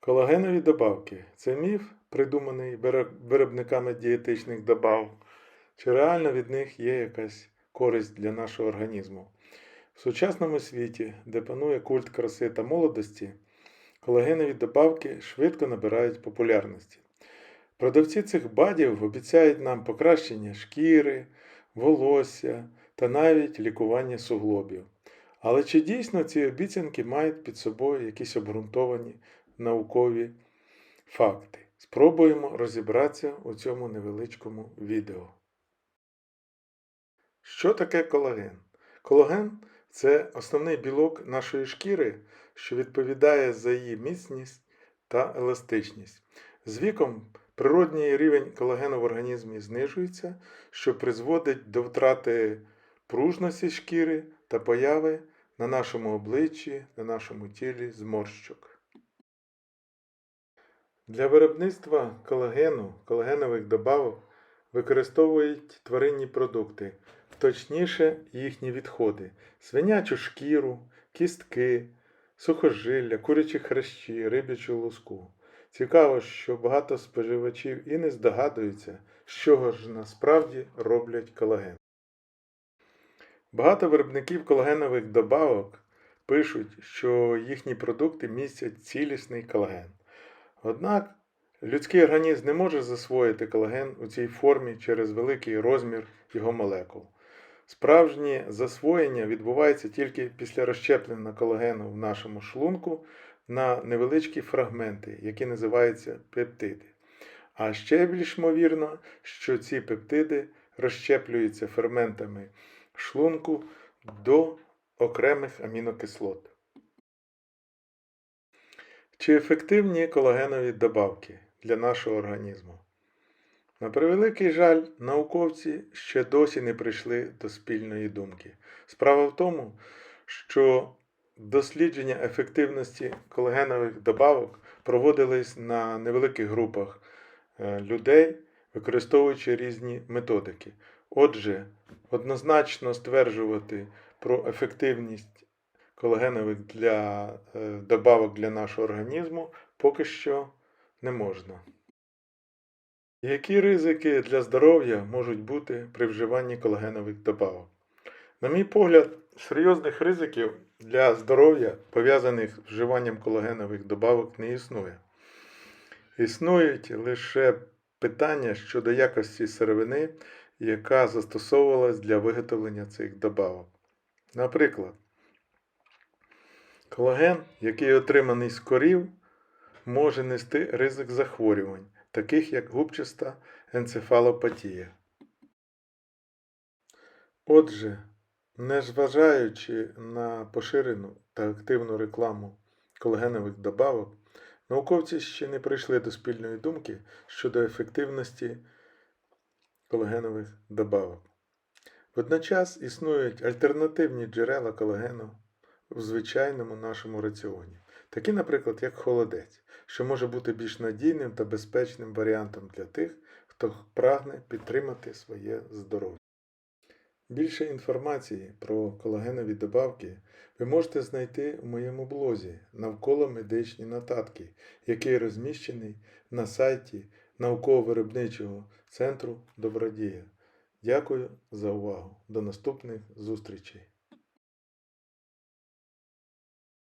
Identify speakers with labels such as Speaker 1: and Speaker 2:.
Speaker 1: Колагенові добавки це міф, придуманий виробниками дієтичних добавок, чи реально від них є якась користь для нашого організму. В сучасному світі, де панує культ краси та молодості, колагенові добавки швидко набирають популярності. Продавці цих бадів обіцяють нам покращення шкіри, волосся та навіть лікування суглобів. Але чи дійсно ці обіцянки мають під собою якісь обґрунтовані наукові факти? Спробуємо розібратися у цьому невеличкому відео. Що таке колаген? Колаген це основний білок нашої шкіри, що відповідає за її міцність та еластичність. З віком природній рівень колагену в організмі знижується, що призводить до втрати пружності шкіри та появи на нашому обличчі, на нашому тілі зморщок. Для виробництва колагену, колагенових добавок використовують тваринні продукти, точніше їхні відходи, свинячу шкіру, кістки, сухожилля, курячі хрящі, рибячу луску. Цікаво, що багато споживачів і не здогадуються, з чого ж насправді роблять колаген. Багато виробників колагенових добавок пишуть, що їхні продукти містять цілісний колаген. Однак людський організм не може засвоїти колаген у цій формі через великий розмір його молекул. Справжнє засвоєння відбувається тільки після розщеплення колагену в нашому шлунку на невеличкі фрагменти, які називаються пептиди. А ще більш ймовірно, що ці пептиди розщеплюються ферментами шлунку до окремих амінокислот. Чи ефективні колагенові добавки для нашого організму? На превеликий жаль, науковці ще досі не прийшли до спільної думки. Справа в тому, що дослідження ефективності колагенових добавок проводились на невеликих групах е, людей, використовуючи різні методики. Отже, однозначно стверджувати про ефективність колагенових для, е, добавок для нашого організму поки що не можна. Які ризики для здоров'я можуть бути при вживанні колагенових добавок? На мій погляд, серйозних ризиків для здоров'я, пов'язаних з вживанням колагенових добавок, не існує. Існують лише питання щодо якості сировини, яка застосовувалась для виготовлення цих добавок. Наприклад, колаген, який отриманий з корів, може нести ризик захворювань, таких як губчаста енцефалопатія. Отже, незважаючи на поширену та активну рекламу колагенових добавок, науковці ще не прийшли до спільної думки щодо ефективності колагенових добавок. Водночас існують альтернативні джерела колагену в звичайному нашому раціоні, такі, наприклад, як холодець, що може бути більш надійним та безпечним варіантом для тих, хто прагне підтримати своє здоров'я. Більше інформації про колагенові добавки ви можете знайти у моєму блозі навколо медичні нотатки, який розміщений на сайті науково-виробничого центру Добродія. Дякую за увагу. До наступних зустрічей!